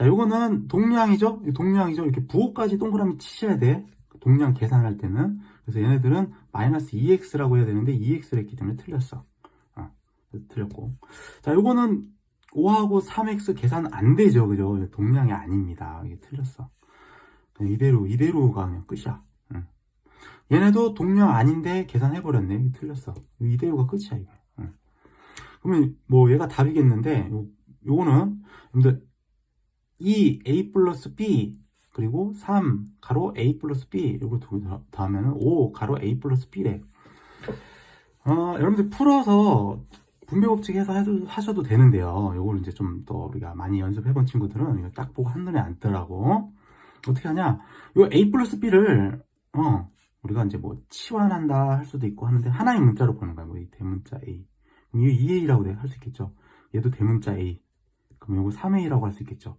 자, 요거는 동량이죠? 이 동량이죠? 이렇게 부호까지 동그라미 치셔야 돼. 동량 계산할 때는. 그래서 얘네들은 마이너스 2x라고 해야 되는데 2x를 했기 때문에 틀렸어. 어, 틀렸고. 자, 요거는 5하고 3x 계산 안 되죠. 그죠? 동량이 아닙니다. 이게 틀렸어. 이대로, 이대로가 그냥 끝이야. 응. 얘네도 동량 아닌데 계산해버렸네. 이게 틀렸어. 이대로가 끝이야, 이게. 응. 그러면 뭐 얘가 답이겠는데, 요, 요거는, 여러분들, 2 a 플러스 b 그리고 3 가로 a 플러스 b 요거 두개 더하면은 5 가로 a 플러스 b래. 어, 여러분들 풀어서 분배 법칙 해서 하셔도 되는데요. 요거를 이제 좀 더 우리가 많이 연습해 본 친구들은 이거 딱 보고 한눈에 안더라고. 어떻게 하냐? 요 a 플러스 b를 어 우리가 이제 뭐 치환한다 할 수도 있고 하는데 하나의 문자로 보는 거야. 뭐이 대문자 a. 그럼 이게 2a라고 할 수 있겠죠. 얘도 대문자 a. 그럼 요거 3a라고 할 수 있겠죠.